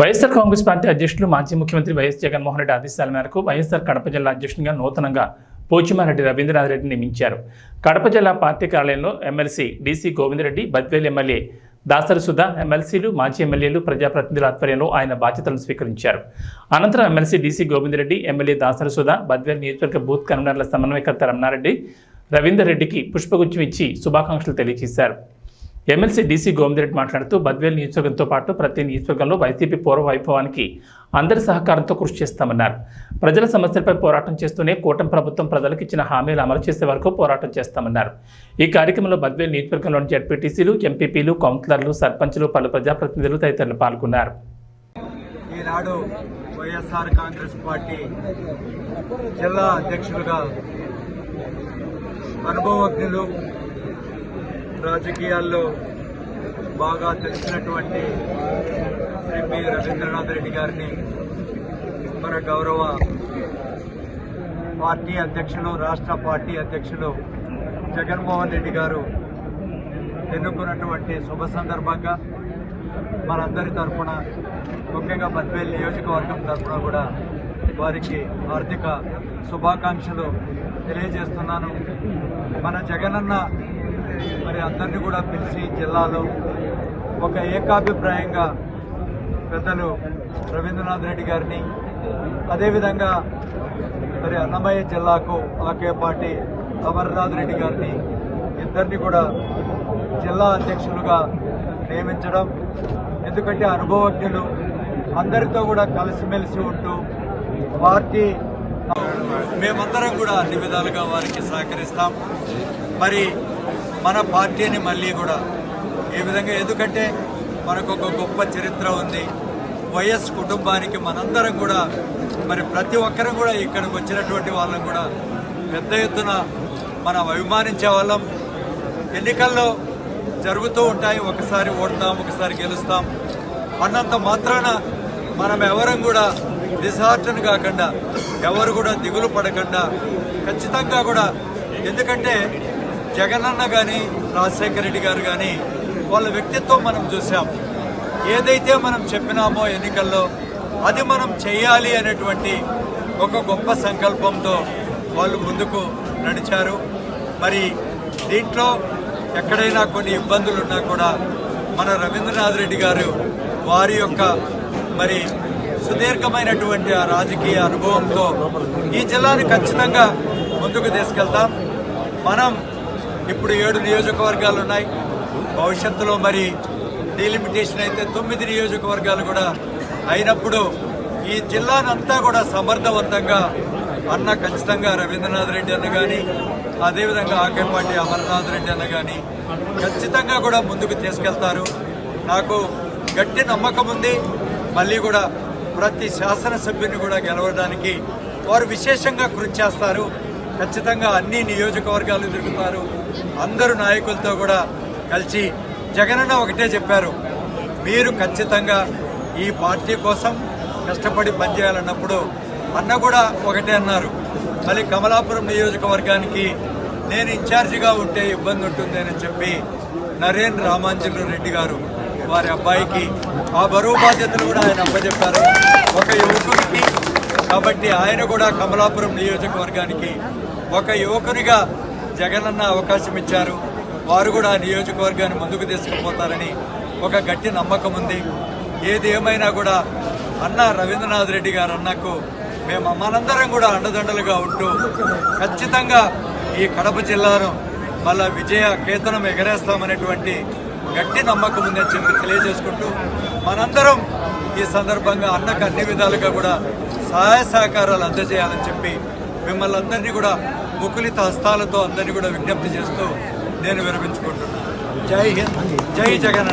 YSR Congress party అధ్యక్షులు మాజీ ముఖ్యమంత్రి వైఎస్ జగన్మోహన్ రెడ్డి ఆదేశాల మేరకు వైఎస్ఆర్ కడప జిల్లా అధ్యక్షునిగా నూతనంగా పోచిమారెడ్డి రవీంద్రనాథ్ రెడ్డిని నియమించారు. కడప జిల్లా పార్టీ కార్యాలయంలో MLC DC Govindareddy Badvel MLA Dasari Sudha ఎమ్మెల్సీలు మాజీ ఎమ్మెల్యేలు ప్రజాప్రతినిధుల ఆధ్వర్యంలో ఆయన బాధ్యతలను స్వీకరించారు. అనంతరం MLC DC Govindareddy MLA Dasari Sudha Badvel నియోజకవర్గ బూత్ కన్వీనర్ల సమన్వయకర్త రమణారెడ్డి రవీందర్ రెడ్డికి పుష్పగుచ్చం ఇచ్చి శుభాకాంక్షలు తెలియజేశారు. ఎమ్మెల్సీ డీసీ గోమిరెడ్డి మాట్లాడుతూ బద్వేల్ నియోజకవర్గంతో పాటు ప్రతి నియోజకవర్గంలో వైసీపీ పూర్వ వైభవానికి అందరి సహకారంతో కృషి చేస్తామన్నారు. ప్రజల సమస్యలపై పోరాటం చేస్తూనే కూటమి ప్రభుత్వం ప్రజలకు ఇచ్చిన హామీలు అమలు చేసే వరకు పోరాటం చేస్తామన్నారు. ఈ కార్యక్రమంలో బద్వేల్ నియోజకవర్గంలోని జడ్పీటీసీలు ఎంపీపీలు కౌన్సిలర్లు సర్పంచ్లు పలు ప్రజాప్రతినిధులు తదితరులు పాల్గొన్నారు. ఈనాడు వైఎస్ఆర్ కాంగ్రెస్ పార్టీ జిల్లా అధ్యక్షులుగా అనుభవజ్ఞులు రాజకీయాల్లో బాగా తెలిసినటువంటి శ్రీ పి రవీంద్రనాథ్ రెడ్డి గారిని మన గౌరవ పార్టీ అధ్యక్షులు రాష్ట్ర పార్టీ అధ్యక్షులు జగన్మోహన్ రెడ్డి గారు ఎన్నుకున్నటువంటి శుభ సందర్భంగా మనందరి తరఫున ముఖ్యంగా బద్వేల్ నియోజకవర్గం తరఫున కూడా వారికి ఆర్థిక శుభాకాంక్షలు తెలియజేస్తున్నాను. మన జగనన్న మరి అందరినీ కూడా పిలిచి జిల్లాలో ఒక ఏకాభిప్రాయంగా పెద్దలు రవీంద్రనాథ్ రెడ్డి గారిని అదేవిధంగా మరి అన్నమయ్య జిల్లాకు ఆకేపాటి అమర్నాథ్ రెడ్డి గారిని ఇద్దరిని కూడా జిల్లా అధ్యక్షులుగా నియమించడం. ఎందుకంటే అనుభవజ్ఞులు అందరితో కూడా కలిసిమెలిసి ఉంటూ పార్టీ మేమందరం కూడా అన్ని విధాలుగా వారికి సహకరిస్తాం. మరి మన పార్టీని మళ్ళీ కూడా ఏ విధంగా ఎందుకంటే మనకు ఒక గొప్ప చరిత్ర ఉంది. వైఎస్ కుటుంబానికి మనందరం కూడా మరి ప్రతి ఒక్కరం కూడా ఇక్కడికి వచ్చినటువంటి వాళ్ళం కూడా పెద్ద ఎత్తున మనం అభిమానించే వాళ్ళం. ఎన్నికల్లో జరుగుతూ ఉంటాయి. ఒకసారి ఓడతాం ఒకసారి గెలుస్తాం. అన్నంత మాత్రాన మనం ఎవరం కూడా డిసార్టన్ కాకుండా ఎవరు కూడా దిగులు పడకుండా ఖచ్చితంగా కూడా ఎందుకంటే జగనన్న కానీ రాజశేఖర రెడ్డి గారు కానీ వాళ్ళ వ్యక్తిత్వం మనం చూసాం ఏదైతే మనం చెప్పినామో ఎన్నికల్లో అది మనం చేయాలి అనేటువంటి ఒక గొప్ప సంకల్పంతో వాళ్ళు ముందుకు నడిచారు. మరి దీంట్లో ఎక్కడైనా కొన్ని ఇబ్బందులు ఉన్నా కూడా మన రవీంద్రనాథ్ రెడ్డి గారు వారి యొక్క మరి సుదీర్ఘమైనటువంటి ఆ రాజకీయ అనుభవంతో ఈ జిల్లాని ఖచ్చితంగా ముందుకు తీసుకెళ్తాం. మనం ఇప్పుడు ఏడు నియోజకవర్గాలు ఉన్నాయి. భవిష్యత్తులో మరి డీలిమిటేషన్ అయితే తొమ్మిది నియోజకవర్గాలు కూడా అయినప్పుడు ఈ జిల్లానంతా కూడా సమర్థవంతంగా అన్న ఖచ్చితంగా రవీంద్రనాథ్ రెడ్డి అన్న కానీ అదేవిధంగా ఆకేపాటి అమర్నాథ్ రెడ్డి అన్న కానీ ఖచ్చితంగా కూడా ముందుకు తీసుకెళ్తారు. నాకు గట్టి నమ్మకం ఉంది. మళ్ళీ కూడా ప్రతి శాసనసభ్యుని కూడా గెలవడానికి వారు విశేషంగా కృషి చేస్తారు. ఖచ్చితంగా అన్ని నియోజకవర్గాలు తిరుగుతారు అందరు నాయకులతో కూడా కలిసి జగనన్న ఒకటే చెప్పారు. మీరు ఖచ్చితంగా ఈ పార్టీ కోసం కష్టపడి పనిచేయాలన్నప్పుడు అన్న కూడా ఒకటే అన్నారు. మళ్ళీ కమలాపురం నియోజకవర్గానికి నేను ఇన్ఛార్జిగా ఉంటే ఇబ్బంది ఉంటుంది అని చెప్పి నరేన్ రామాంజలు రెడ్డి గారు వారి అబ్బాయికి ఆ బరువు బాధ్యతలు కూడా ఆయన అప్పచెప్పారు. ఒక యువకుడికి కాబట్టి ఆయన కూడా కమలాపురం నియోజకవర్గానికి ఒక యువకునిగా జగనన్న అవకాశం ఇచ్చారు. వారు కూడా నియోజకవర్గాన్ని ముందుకు తీసుకుపోతారని ఒక గట్టి నమ్మకం ఉంది. ఏది ఏమైనా కూడా అన్న రవీంద్రనాథ్ రెడ్డి గారు అన్నకు మేము మనందరం కూడా అండదండలుగా ఉంటూ ఖచ్చితంగా ఈ కడప జిల్లాను మళ్ళా విజయ కేతనం ఎగరేస్తామనేటువంటి గట్టి నమ్మకం ఉందని చెప్పి తెలియజేసుకుంటూ మనందరం ఈ సందర్భంగా అన్నకు అన్ని విధాలుగా కూడా సహాయ సహకారాలు అందజేయాలని చెప్పి మిమ్మల్ని అందరినీ కూడా ముకులిత హస్తాలతో అందరినీ కూడా విజ్ఞప్తి చేస్తూ నేను విరమించుకుంటున్నాను. జై హింద్. జై జగన్.